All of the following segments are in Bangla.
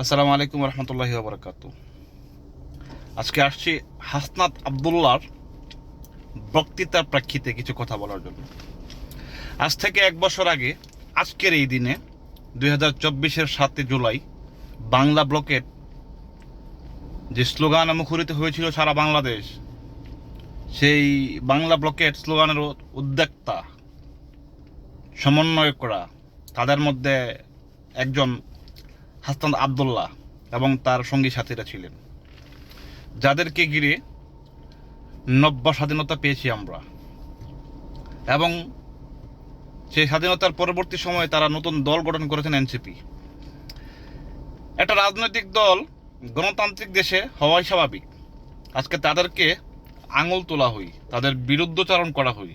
আসসালামু আলাইকুম রহমতুল্লাহি বারকাত আজকে আসছি হাসনাত আবদুল্লার বক্তৃতার প্রেক্ষিতে কিছু কথা বলার জন্য। আজ থেকে এক বছর আগে, আজকের এই দিনে, দুই হাজার চব্বিশের সাতই জুলাই, বাংলা ব্লকের যে স্লোগান মুখরিত হয়েছিল সারা বাংলাদেশ, সেই বাংলা ব্লকের স্লোগানের উদ্যোক্তা সমন্বয় করা তাদের মধ্যে একজন হাসান আবদুল্লাহ এবং তার সঙ্গী সাথীরা ছিলেন। যাদেরকে ঘিরে নব্য স্বাধীনতা পেয়েছি আমরা। এবং সেই স্বাধীনতার পরবর্তী সময়ে তারা নতুন দল গঠন করেছেন এনসিপি। একটা রাজনৈতিক দল গণতান্ত্রিক দেশে হওয়াই স্বাভাবিক। আজকে তাদেরকে আঙুল তোলা হই, তাদের বিরুদ্ধচারণ করা হই।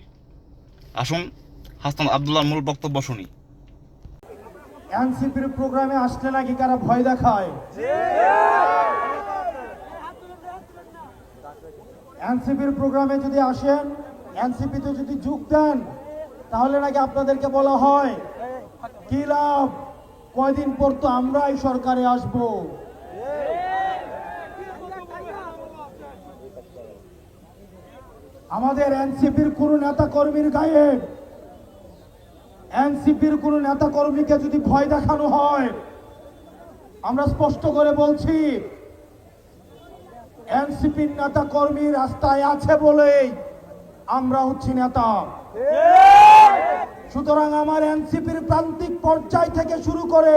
আসুন হাসান আবদুল্লাহ মূল বক্তব্য শুনি। এনসিপির প্রোগ্রামে আসলে নাকি কারা ভয় দেখায়? এনসিপির প্রোগ্রামে যদি আসেন, এনসিপিতে যদি যোগ দেন, তাহলে নাকি আপনাদেরকে বলা হয়, কি লাভ? কয়দিন পর তো আমরাই সরকারে আসব। আমাদের এনসিপির কোন নেতা কর্মীর গায়ে এনসিপির কোন নেতা কর্মীকে যদি ভয় দেখানো হয়, আমরা স্পষ্ট করে বলছি, এনসিপির নেতা কর্মী রাস্তায় আছে বলেই আমরা হচ্ছি নেতা। সুতরাং আমার এনসিপির প্রান্তিক পর্যায় থেকে শুরু করে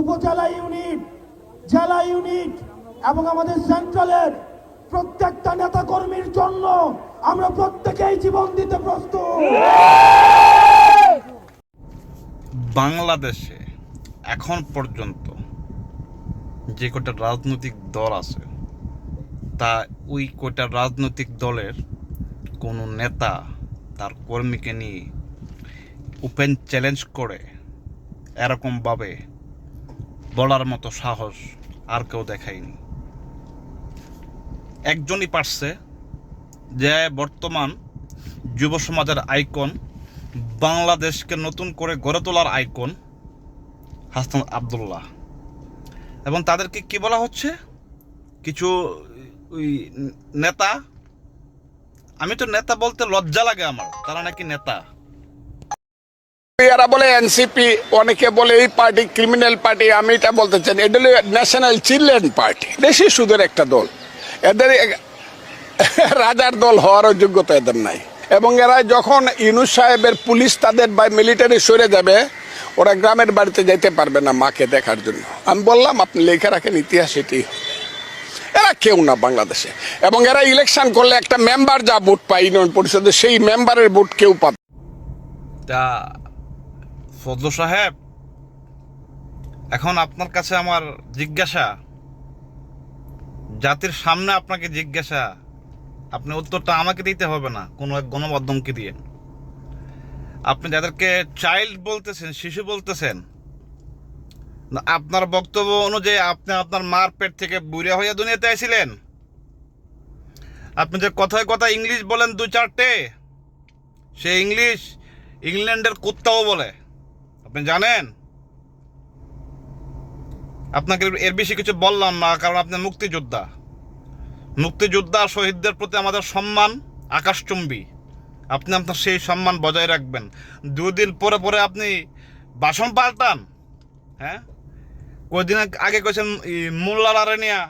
উপজেলা ইউনিট, জেলা ইউনিট এবং আমাদের সেন্ট্রালের প্রত্যেকটা নেতা কর্মীর জন্য আমরা প্রত্যেকেই জীবন দিতে প্রস্তুত। বাংলাদেশে এখন পর্যন্ত যে কটা রাজনৈতিক দল আছে, তা ওই কটা রাজনৈতিক দলের কোনো নেতা তার কর্মীকে নিয়ে ওপেন চ্যালেঞ্জ করে এরকমভাবে বলার মতো সাহস আর কেউ দেখায়নি। একজনই পারছে যে বর্তমান যুব সমাজের আইকন বাংলাদেশকে নতুন করে গড়ে তোলার আইকন হাসান আবদুল্লাহ। এবং তাদেরকে কি বলা হচ্ছে? কিছু ওই নেতা, আমি তো নেতা বলতে লজ্জা লাগে আমার, তারা নাকি নেতা। এরা বলে এনসিপি অনেকে বলে এই পার্টি ক্রিমিনাল পার্টি আমি এটা বলতে চাই। এটা হলো ন্যাশনাল চিলড্রেন পার্টি দেশি সুদের একটা দল। এদের রাজার দল হওয়ারও যোগ্যতা এদের নাই। এবং এরা যখন ইনুস সাহেবের পুলিশ তাদের বা মিলিটারি সরে যাবে, ওরা গ্রামের বাড়িতে যাইতে পারবে না মাকে দেখার জন্য। আমি বললাম, আপনি লেখা রাখেন, ইতিহাস এটি। এরা কেউ না বাংলাদেশে। এবং এরা ইলেকশন করলে একটা মেম্বার যা ভোট পায়, ইউনিয়ন পরিষদে সেই মেম্বারের ভোট কেউ পাবে তা ফজল সাহেব, এখন আপনার কাছে আমার জিজ্ঞাসা। জাতির সামনে আপনাকে জিজ্ঞাসা। আপনি উত্তরটা আমাকে দিতে হবে না, কোনো এক গণমাধ্যমকে দিয়ে। আপনি যাদেরকে চাইল্ড বলতেছেন, শিশু বলতেছেন আপনার বক্তব্য অনুযায়ী আপনি আপনার মার পেট থেকে বুড়িয়া হইয়া দুনিয়াতে আইছিলেন। আপনি যে কথায় কথা ইংলিশ বলেন দু চারটে, সে ইংলিশ ইংল্যান্ডের কুত্তাও বলে। আপনি জানেন? আপনাকে এর বেশি কিছু বললাম না, কারণ আপনি মুক্তিযোদ্ধা। মুক্তিযোদ্ধা শহীদদের প্রতি আমাদের সম্মান আকাশচুম্বী। আপনি আপনার সেই সম্মান বজায় রাখবেন। দুদিন পরে পরে আপনি বাসন পাল্টান হ্যাঁ? কদিন আগে কয়েছেন মোল্লারে নিয়া,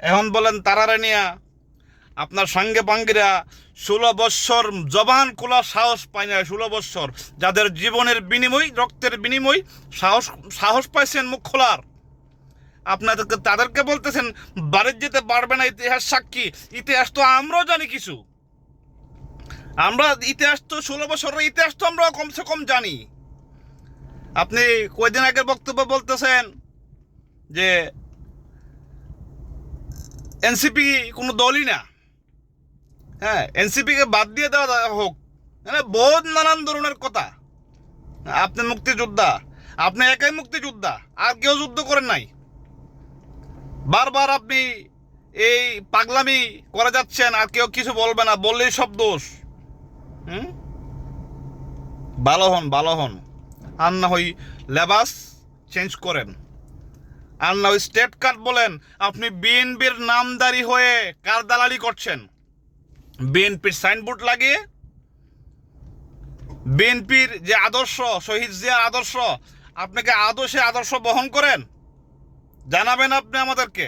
এখন বলেন তারারে নিয়া। আপনার সঙ্গে পাঙ্গিরা ষোলো বৎসর জবান খোলা সাহস পায় না ষোলো বৎসর। যাদের জীবনের বিনিময়, রক্তের বিনিময় সাহস সাহস পাইছেন মুখ খোলার। আপনাদেরকে, তাদেরকে বলতেছেন, বাড়ির যেতে পারবে না ইতিহাস সাক্ষী। ইতিহাস তো আমরাও জানি কিছু। আমরা ইতিহাস তো ষোলো বছরের ইতিহাস তো আমরা কমসে কম জানি। আপনি কয়দিন আগের বক্তব্য বলতেছেন যে এনসিপি কোনো দলই না। হ্যাঁ এনসিপিকে বাদ দিয়ে দেওয়া হোক মানে বহুত নানান ধরনের কথা। আপনি মুক্তিযোদ্ধা, আপনি একাই মুক্তিযোদ্ধা, আর কেউ যুদ্ধ করেন নাই। বারবার আপনি এই পাগলামি করে যাচ্ছেন, আর কেউ কিছু বলবে না, বললেই সব দোষ। হুম? ভালো হন ভালো হন। আর না হই লেবাস চেঞ্জ করেন। আর না ওই স্টেট কার্ড বলেন, আপনি বিএনপির নামদারি হয়ে কার দালালি করছেন? বিএনপির সাইনবোর্ড লাগিয়ে বিএনপির যে আদর্শ, শহীদ জিয়ার আদর্শ, আপনাকে আদর্শে আদর্শ বহন করেন? জানাবেন আপনি আমাদেরকে।